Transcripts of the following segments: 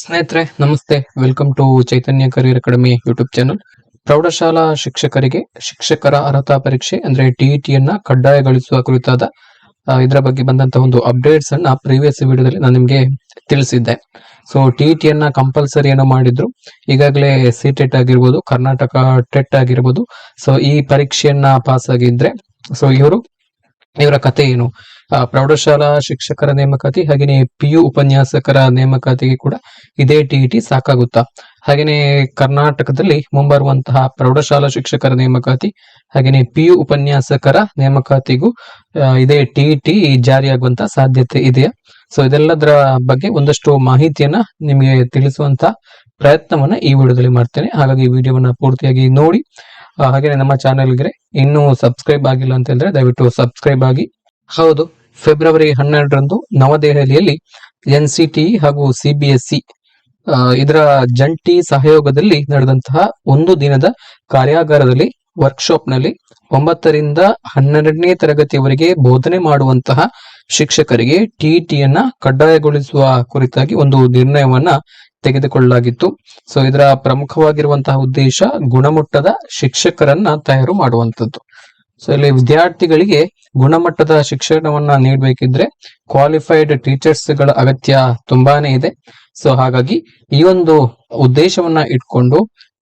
ಸ್ನೇಹಿತರೆ, ನಮಸ್ತೆ. Welcome to Chaitanya career academy YouTube channel ಪ್ರೌಢಶಾಲಾ ಶಿಕ್ಷಕರಿಗೆ ಶಿಕ್ಷಕರ ಅರ್ಹತಾ ಪರೀಕ್ಷೆ, ಅಂದ್ರೆ ಟಿಇಟಿಯನ್ನ ಕಡ್ಡಾಯಗೊಳಿಸುವ ಕುರಿತಾದ ಇದರ ಬಗ್ಗೆ ಬಂದಂತಹ ಒಂದು ಅಪ್ಡೇಟ್ಸ್ ಅನ್ನ ಪ್ರೀವಿಯಸ್ ವಿಡಿಯೋದಲ್ಲಿ ನಾನು ನಿಮಗೆ ತಿಳಿಸಿದ್ದೆ. ಸೊ ಟಿಇಟಿಯನ್ನ ಕಂಪಲ್ಸರಿ ಏನೋ ಮಾಡಿದ್ರು. ಈಗಾಗಲೇ ಸಿ ಟೆಟ್ ಆಗಿರ್ಬೋದು ಕರ್ನಾಟಕ ಟೆಟ್ ಆಗಿರ್ಬೋದು. ಸೊ ಈ ಪರೀಕ್ಷೆಯನ್ನ ಪಾಸ್ ಆಗಿದ್ರೆ ಸೊ ಇವರು ಇವರ ಕತೆ ಏನು? ಪ್ರೌಢಶಾಲಾ ಶಿಕ್ಷಕರ ನೇಮಕಾತಿ ಹಾಗೆಯೇ ಪಿ ಯು ಉಪನ್ಯಾಸಕರ ನೇಮಕಾತಿಗೆ ಕೂಡ ಇದೇ ಟಿಇಟಿ ಸಾಕಾಗುತ್ತಾ? ಹಾಗೆಯೇ ಕರ್ನಾಟಕದಲ್ಲಿ ಮುಂಬರುವಂತಹ ಪ್ರೌಢಶಾಲಾ ಶಿಕ್ಷಕರ ನೇಮಕಾತಿ, ಹಾಗೇನೆ ಪಿ ಯು ಉಪನ್ಯಾಸಕರ ನೇಮಕಾತಿಗೂ ಇದೇ ಟಿ ಟಿಇಟಿ ಜಾರಿಯಾಗುವಂತ ಸಾಧ್ಯತೆ ಇದೆಯಾ? ಸೊ ಇದೆಲ್ಲದರ ಬಗ್ಗೆ ಒಂದಷ್ಟು ಮಾಹಿತಿಯನ್ನ ನಿಮಗೆ ತಿಳಿಸುವಂತ ಪ್ರಯತ್ನವನ್ನ ಈ ವಿಡಿಯೋದಲ್ಲಿ ಮಾಡ್ತೇನೆ. ಹಾಗಾಗಿ ವಿಡಿಯೋವನ್ನ ಪೂರ್ತಿಯಾಗಿ ನೋಡಿ. ಆ, ನಮ್ಮ ನಮ್ಮ ಚಾನೆಲ್ಗೆ ಇನ್ನೂ ಸಬ್ಸ್ಕ್ರೈಬ್ ಆಗಿಲ್ಲ ಅಂತ ಹೇಳಿದ್ರೆ ದಯವಿಟ್ಟು ಸಬ್ಸ್ಕ್ರೈಬ್ ಆಗಿ. ಹೌದು ಫೆಬ್ರವರಿ ಹನ್ನೆರಡರಂದು ನವದೆಹಲಿಯಲ್ಲಿ ಎನ್ ಸಿ ಟಿ ಹಾಗೂ ಸಿಬಿಎಸ್ಇ ಇದರ ಜಂಟಿ ಸಹಯೋಗದಲ್ಲಿ ನಡೆದಂತಹ ಒಂದು ದಿನದ ಕಾರ್ಯಾಗಾರದಲ್ಲಿ ವರ್ಕ್ಶಾಪ್ನಲ್ಲಿ ಒಂಬತ್ತರಿಂದ ಹನ್ನೆರಡನೇ ತರಗತಿಯವರೆಗೆ ಬೋಧನೆ ಮಾಡುವಂತಹ ಶಿಕ್ಷಕರಿಗೆ ಟಿಇಟಿಯನ್ನ ಕಡ್ಡಾಯಗೊಳಿಸುವ ಕುರಿತಾಗಿ ಒಂದು ನಿರ್ಣಯವನ್ನ ತೆಗೆದುಕೊಳ್ಳಲಾಗಿತ್ತು. ಸೊ ಇದರ ಪ್ರಮುಖವಾಗಿರುವಂತಹ ಉದ್ದೇಶ ಗುಣಮಟ್ಟದ ಶಿಕ್ಷಕರನ್ನ ತಯಾರು ಮಾಡುವಂತದ್ದು ಸೊ ಇಲ್ಲಿ ವಿದ್ಯಾರ್ಥಿಗಳಿಗೆ ಗುಣಮಟ್ಟದ ಶಿಕ್ಷಣವನ್ನ ನೀಡಬೇಕಿದ್ರೆ ಕ್ವಾಲಿಫೈಡ್ ಟೀಚರ್ಸ್ಗಳ ಅಗತ್ಯ ತುಂಬಾನೇ ಇದೆ. ಸೊ ಹಾಗಾಗಿ ಈ ಒಂದು ಉದ್ದೇಶವನ್ನ ಇಟ್ಕೊಂಡು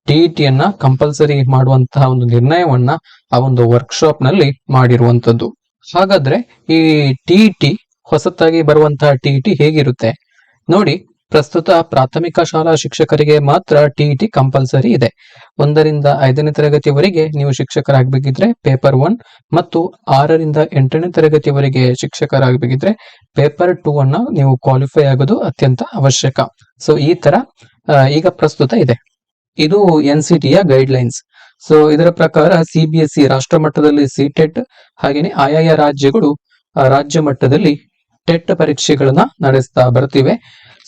ಟಿಇಟಿಯನ್ನ ಕಂಪಲ್ಸರಿ ಮಾಡುವಂತಹ ಒಂದು ನಿರ್ಣಯವನ್ನ ಆ ಒಂದು ವರ್ಕ್ಶಾಪ್ನಲ್ಲಿ ಮಾಡಿರುವಂತದ್ದು ಹಾಗಾದ್ರೆ ಈ ಟಿಇಟಿ ಹೊಸತಾಗಿ ಬರುವಂತಹ ಟಿಇಟಿ ಹೇಗಿರುತ್ತೆ? ನೋಡಿ ಪ್ರಸ್ತುತ ಪ್ರಾಥಮಿಕ ಶಾಲಾ ಶಿಕ್ಷಕರಿಗೆ ಮಾತ್ರ ಟಿಇಟಿ ಕಂಪಲ್ಸರಿ ಇದೆ. ಒಂದರಿಂದ ಐದನೇ ತರಗತಿವರೆಗೆ ನೀವು ಶಿಕ್ಷಕರಾಗಬೇಕಿದ್ರೆ ಪೇಪರ್ ಒನ್ ಮತ್ತು ಆರರಿಂದ ಎಂಟನೇ ತರಗತಿವರೆಗೆ ಶಿಕ್ಷಕರಾಗಬೇಕಿದ್ರೆ ಪೇಪರ್ ಟೂ ಅನ್ನ ನೀವು ಕ್ವಾಲಿಫೈ ಆಗೋದು ಅತ್ಯಂತ ಅವಶ್ಯಕ. ಸೊ, ಈ ತರ ಈಗ ಪ್ರಸ್ತುತ ಇದೆ. ಇದು ಎನ್ ಸಿ ಟಿಯ ಗೈಡ್ ಲೈನ್ಸ್ ಸೊ, ಇದರ ಪ್ರಕಾರ ಸಿಬಿಎಸ್ಇ ರಾಷ್ಟ್ರ ಮಟ್ಟದಲ್ಲಿ ಸಿ ಟೆಟ್ ಹಾಗೆಯೇ ಆಯಾಯ ರಾಜ್ಯಗಳು ರಾಜ್ಯ ಮಟ್ಟದಲ್ಲಿ ಟೆಟ್ ಪರೀಕ್ಷೆಗಳನ್ನ ನಡೆಸ್ತಾ ಬರ್ತಿವೆ.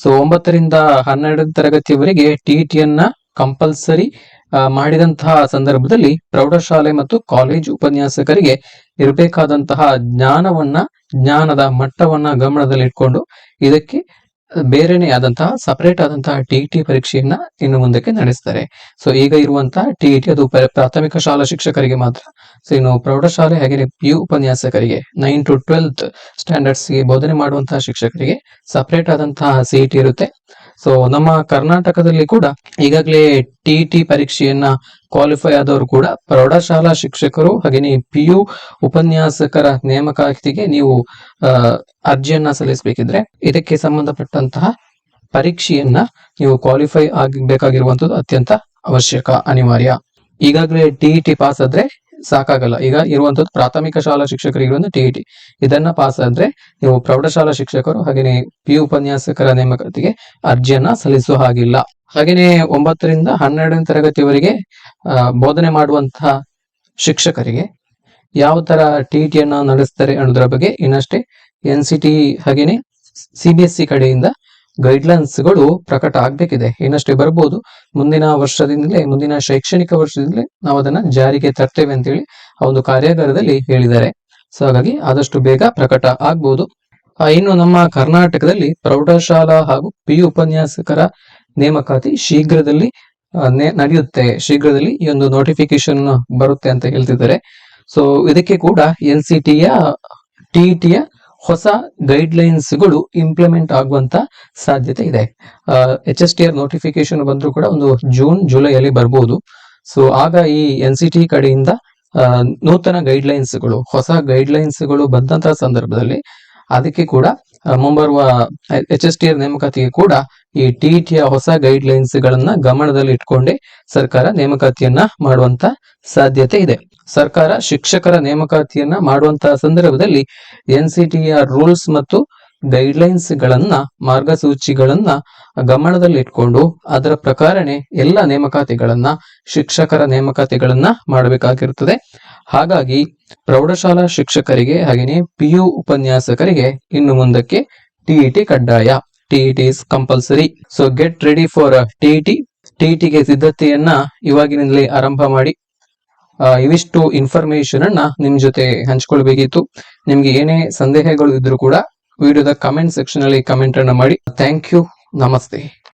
ಸೊ ಒಂಬತ್ತರಿಂದ ಹನ್ನೆರಡನೇ ತರಗತಿಯವರೆಗೆ ಟಿಇಟಿಯನ್ನ ಕಂಪಲ್ಸರಿ ಮಾಡಿದಂತಹ ಸಂದರ್ಭದಲ್ಲಿ ಪ್ರೌಢಶಾಲೆ ಮತ್ತು ಕಾಲೇಜ್ ಉಪನ್ಯಾಸಕರಿಗೆ ಇರಬೇಕಾದಂತಹ ಜ್ಞಾನವನ್ನ, ಜ್ಞಾನದ ಮಟ್ಟವನ್ನ ಗಮನದಲ್ಲಿಟ್ಕೊಂಡು ಇದಕ್ಕೆ ಬೇರೆನೇ ಆದಂತಹ ಸಪರೇಟ್ ಆದಂತಹ ಟಿಇಟಿ ಪರೀಕ್ಷೆಯನ್ನ ಇನ್ನು ಮುಂದಕ್ಕೆ ನಡೆಸ್ತಾರೆ. ಸೊ ಈಗ ಇರುವಂತಹ ಟಿಇಟಿ ಅದು ಪ್ರಾಥಮಿಕ ಶಾಲಾ ಶಿಕ್ಷಕರಿಗೆ ಮಾತ್ರ. ಸೊ ಇನ್ನು ಪ್ರೌಢಶಾಲೆ ಹಾಗೆ ಪಿ ಉಪನ್ಯಾಸಕರಿಗೆ ನೈನ್ ಟು ಟ್ವೆಲ್ತ್ ಸ್ಟ್ಯಾಂಡರ್ಡ್ಸ್ಗೆ ಬೋಧನೆ ಮಾಡುವಂತಹ ಶಿಕ್ಷಕರಿಗೆ ಸಪರೇಟ್ ಆದಂತಹ ಸಿಇಟಿ ಇರುತ್ತೆ. ಸೊ ನಮ್ಮ ಕರ್ನಾಟಕದಲ್ಲಿ ಕೂಡ ಈಗಾಗಲೇ ಟಿಇಟಿ ಪರೀಕ್ಷೆಯನ್ನ ಕ್ವಾಲಿಫೈ ಆದವರು ಕೂಡ ಪ್ರೌಢಶಾಲಾ ಶಿಕ್ಷಕರು ಹಾಗೆಯೇ ಪಿ ಯು ಉಪನ್ಯಾಸಕರ ನೇಮಕಾತಿಗೆ ನೀವು ಅರ್ಜಿಯನ್ನ ಸಲ್ಲಿಸಬೇಕಿದ್ರೆ ಇದಕ್ಕೆ ಸಂಬಂಧಪಟ್ಟಂತಹ ಪರೀಕ್ಷೆಯನ್ನ ನೀವು ಕ್ವಾಲಿಫೈ ಆಗಬೇಕಾಗಿರುವಂತದ್ದು ಅತ್ಯಂತ ಅವಶ್ಯಕ, ಅನಿವಾರ್ಯ. ಈಗಾಗಲೇ ಟಿಇಟಿ ಪಾಸ್ ಆದ್ರೆ ಸಾಕಾಗಲ್ಲ. ಈಗ ಇರುವಂತದ್ದು ಪ್ರಾಥಮಿಕ ಶಾಲಾ ಶಿಕ್ಷಕರಿಗೆ ಒಂದು ಟಿಇಟಿ ಇದನ್ನ ಪಾಸ್ ಆದ್ರೆ ನೀವು ಪ್ರೌಢಶಾಲಾ ಶಿಕ್ಷಕರು ಹಾಗೇನೆ ಪಿ ಉಪನ್ಯಾಸಕರ ನೇಮಕಾತಿಗೆ ಅರ್ಜಿಯನ್ನ ಸಲ್ಲಿಸುವ ಹಾಗಿಲ್ಲ. ಹಾಗೆಯೇ ಒಂಬತ್ತರಿಂದ ಹನ್ನೆರಡನೇ ತರಗತಿವರೆಗೆ ಆ, ಬೋಧನೆ ಮಾಡುವಂತಹ ಶಿಕ್ಷಕರಿಗೆ ಯಾವ ತರ ಟಿಇಟಿಯನ್ನ ನಡೆಸ್ತಾರೆ ಅನ್ನೋದರ ಬಗ್ಗೆ ಇನ್ನಷ್ಟೇ ಎನ್ ಸಿ ಟಿ ಹಾಗೇನೆ ಸಿಬಿಎಸ್ಇ ಕಡೆಯಿಂದ ಗೈಡ್ಲೈನ್ಸ್ಗಳು ಪ್ರಕಟ ಆಗ್ಬೇಕಿದೆ. ಇನ್ನಷ್ಟೇ ಬರಬಹುದು ಮುಂದಿನ ವರ್ಷದಿಂದಲೇ, ಮುಂದಿನ ಶೈಕ್ಷಣಿಕ ವರ್ಷದಿಂದಲೇ ನಾವು ಅದನ್ನ ಜಾರಿಗೆ ತರ್ತೇವೆ ಅಂತೇಳಿ ಆ ಒಂದು ಕಾರ್ಯಾಗಾರದಲ್ಲಿ ಹೇಳಿದ್ದಾರೆ. ಸೊ, ಹಾಗಾಗಿ ಆದಷ್ಟು ಬೇಗ ಪ್ರಕಟ ಆಗ್ಬಹುದು ಇನ್ನು ನಮ್ಮ ಕರ್ನಾಟಕದಲ್ಲಿ ಪ್ರೌಢಶಾಲಾ ಹಾಗೂ ಪಿ ಉಪನ್ಯಾಸಕರ ನೇಮಕಾತಿ ಶೀಘ್ರದಲ್ಲಿ ನಡೆಯುತ್ತೆ. ಶೀಘ್ರದಲ್ಲಿ ಈ ಒಂದು ನೋಟಿಫಿಕೇಶನ್ ಬರುತ್ತೆ ಅಂತ ಹೇಳ್ತಿದ್ದಾರೆ. ಸೊ ಇದಕ್ಕೆ ಕೂಡ ಎನ್ ಸಿ ಟಿಯ ಟಿಇಟಿಯ ಹೊಸ ಗೈಡ್ ಇಂಪ್ಲಿಮೆಂಟ್ ಆಗುವಂತ ಸಾಧ್ಯತೆ ಇದೆ. H S T R notification ಬಂದ್ರು ಕೂಡ ಒಂದು ಜೂನ್ ಜುಲೈಯಲ್ಲಿ ಬರ್ಬೋದು. ಸೊ ಆಗ ಈ ಎನ್ ಸಿ ಟಿ ಕಡೆಯಿಂದ ನೂತನ ಗೈಡ್ ಹೊಸ ಗೈಡ್ ಲೈನ್ಸ್ ಬಂದಂತಹ ಸಂದರ್ಭದಲ್ಲಿ ಅದಕ್ಕೆ ಕೂಡ ಮುಂಬರುವ ಎಚ್ ಎಸ್ ಟಿ ಆರ್ ನೇಮಕಾತಿಗೆ ಕೂಡ ಈ ಟಿಇಟಿಯ ಹೊಸ ಗೈಡ್ ಲೈನ್ಸ್ ಗಳನ್ನ ಗಮನದಲ್ಲಿ ಇಟ್ಕೊಂಡೇ ಸರ್ಕಾರ ನೇಮಕಾತಿಯನ್ನ ಮಾಡುವಂತ ಸಾಧ್ಯತೆ ಇದೆ. ಸರ್ಕಾರ ಶಿಕ್ಷಕರ ನೇಮಕಾತಿಯನ್ನ ಮಾಡುವಂತಹ ಸಂದರ್ಭದಲ್ಲಿ ಎನ್ ಸಿ ಟಿಯ ರೂಲ್ಸ್ ಮತ್ತು ಗೈಡ್ ಲೈನ್ಸ್ ಗಳನ್ನ ಮಾರ್ಗಸೂಚಿಗಳನ್ನ ಗಮನದಲ್ಲಿಟ್ಕೊಂಡು ಅದರ ಪ್ರಕಾರನೇ ಎಲ್ಲ ನೇಮಕಾತಿಗಳನ್ನ, ಶಿಕ್ಷಕರ ನೇಮಕಾತಿಗಳನ್ನ ಮಾಡಬೇಕಾಗಿರುತ್ತದೆ. ಹಾಗಾಗಿ ಪ್ರೌಢಶಾಲಾ ಶಿಕ್ಷಕರಿಗೆ ಹಾಗೆಯೇ ಪಿ ಯು ಉಪನ್ಯಾಸಕರಿಗೆ ಇನ್ನು ಮುಂದಕ್ಕೆ ಟಿಇಟಿ ಕಡ್ಡಾಯ. TET is compulsory so get ready for TET ಟಿಇಟಿಗೆ ಸಿದ್ಧತೆಯನ್ನ ಇವಾಗಿನಿಂದಲೇ ಆರಂಭ ಮಾಡಿ. ಇವಿಷ್ಟು ಇನ್ಫಾರ್ಮೇಶನ್ ಅನ್ನ ನಿಮ್ ಜೊತೆ ಹಂಚ್ಕೊಳ್ಬೇಕಿತ್ತು. ನಿಮ್ಗೆ ಏನೇ ಸಂದೇಹಗಳು ಇದ್ರು ಕೂಡ, ವಿಡಿಯೋದ ಕಮೆಂಟ್ ಸೆಕ್ಷನ್ ಅಲ್ಲಿ ಕಮೆಂಟ್ ಅನ್ನ ಮಾಡಿ. ಥ್ಯಾಂಕ್ ಯು ನಮಸ್ತೆ.